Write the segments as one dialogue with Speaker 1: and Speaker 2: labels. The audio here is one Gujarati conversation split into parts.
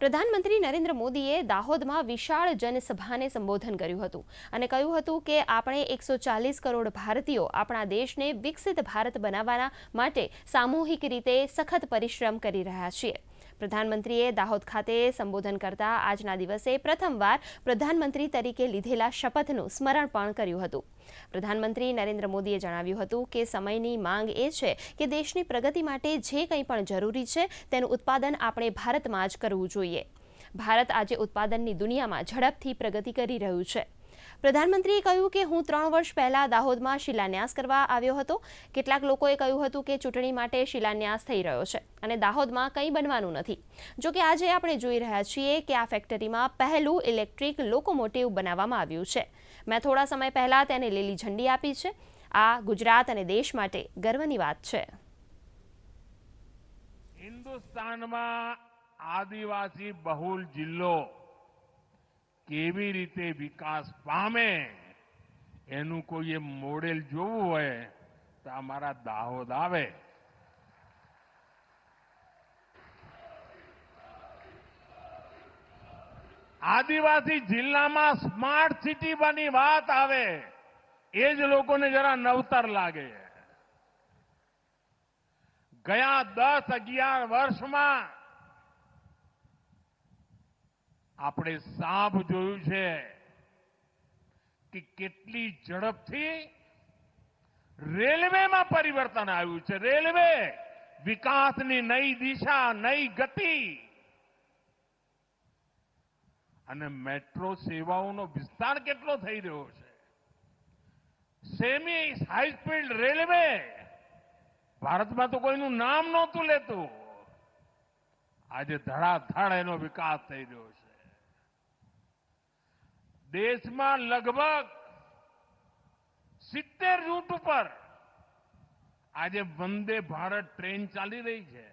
Speaker 1: પ્રધાનમંત્રી નરેન્દ્ર મોદીએ દાહોદમાં વિશાળ જનસભાને સંબોધન કર્યું હતું અને કહ્યું હતું કે આપણે એકસો ચાલીસ કરોડ ભારતીયો આપણા દેશને વિકસિત ભારત બનાવવાના માટે સામૂહિક રીતે સખત પરિશ્રમ કરી રહ્યા છીએ. પ્રધાનમંત્રીએ દાહોદ ખાતે સંબોધન કરતા આજના દિવસે પ્રથમવાર પ્રધાનમંત્રી તરીકે લીધેલા શપથનું સ્મરણ પણ કર્યું હતું. પ્રધાનમંત્રી નરેન્દ્ર મોદીએ જણાવ્યું હતું કે સમયની માંગ એ છે કે દેશની પ્રગતિ માટે જે કંઈ પણ જરૂરી છે તેનું ઉત્પાદન આપણે ભારતમાં જ કરવું જોઈએ. ભારત આજે ઉત્પાદનની દુનિયામાં ઝડપથી પ્રગતિ કરી રહ્યું છે. પ્રધાનમંત્રીએ કહ્યું કે હું ત્રણ વર્ષ પહેલા દાહોદમાં શિલાન્યાસ કરવા આવ્યો હતો. કેટલાક લોકોએ કહ્યું હતું કે ચૂંટણી માટે શિલાન્યાસ થઈ રહ્યો છે અને દાહોદમાં કંઈ બનવાનું નથી. જો કે આજે આપણે જોઈ રહ્યા છીએ કે આ ફેક્ટરીમાં પહેલું ઇલેક્ટ્રિક લોકોમોટિવ બનાવવામાં આવ્યું છે. મેં થોડા સમય પહેલા તેને લીલી ઝંડી આપી છે. આ ગુજરાત અને દેશ માટે ગર્વની વાત છે.
Speaker 2: હિન્દુસ્તાનમાં આદિવાસી બહુલ જિલ્લો કેવી રીતે વિકાસ પામે એનું કોઈએ મોડેલ જોવું હોય તો અમારા દાહોદ આવે આદિવાસી જિલ્લામાં સ્માર્ટ સિટી બની વાત આવે એ જ લોકોને જરા નવતર લાગે ગયા દસ અગિયાર વર્ષમાં આપણે સાફ જોયું છે કે કેટલી ઝડપથી રેલવેમાં પરિવર્તન આવ્યું છે. રેલવે વિકાસની નઈ દિશા, નઈ ગતિ. અને મેટ્રો સેવાઓનો વિસ્તાર કેટલો થઈ રહ્યો છે. Semi high railway. ભારતમાં તો કોઈનું નામ નહોતું લેતું. આજે ધડાધડ એનો વિકાસ થઈ રહ્યો છે. દેશમાં લગભગ સિત્તેર રૂટ ઉપર આજે વંદે ભારત ટ્રેન ચાલી રહી છે.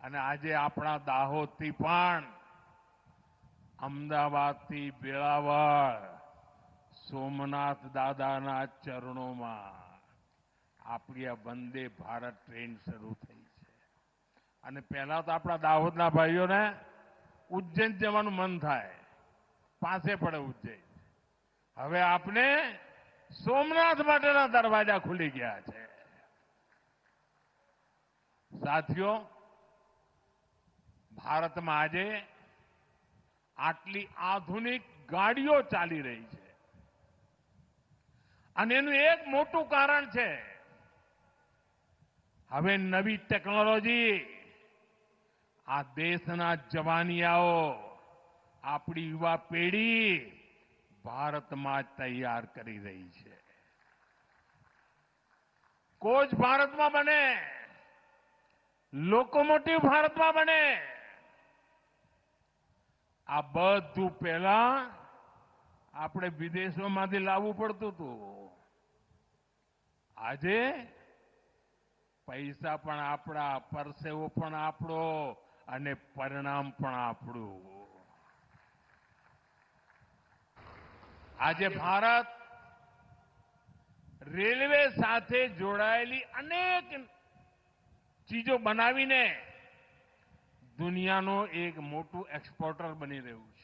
Speaker 2: અને આજે આપણા દાહોદથી પણ અમદાવાદથી વેળાવળ સોમનાથ દાદાના ચરણોમાં આપણી આ વંદે ભારત ટ્રેન શરૂ થઈ છે. અને પહેલા તો આપણા દાહોદના ભાઈઓને ઉજ્જૈન જવાનું મન થાય. પાસે પડે ઉજ્જૈન. હવે આપને સોમનાથ માટેના દરવાજા ખુલી ગયા છે. સાથીઓ, ભારતમાં આજે આટલી આધુનિક ગાડીઓ ચાલી રહી છે. અને એનું એક મોટું કારણ છે, હવે નવી ટેકનોલોજી આ દેશના જવાનિયાઓ, આપણી યુવા પેઢી ભારતમાં તૈયાર કરી રહી છે. કોચ ભારતમાં બને લોકોમોટિવ ભારતમાં બને. આ બધું પહેલા આપણે વિદેશોમાંથી લાવવું પડતું હતું. આજે પૈસા પણ આપણા, પરસેવો પણ આપણો અને પરિણામ પણ આપણું. આજે ભારત રેલવે સાથે જોડાયેલી અનેક ચીજો બનાવીને દુનિયાનો એક મોટું એક્સપોર્ટર બની રહ્યું છે.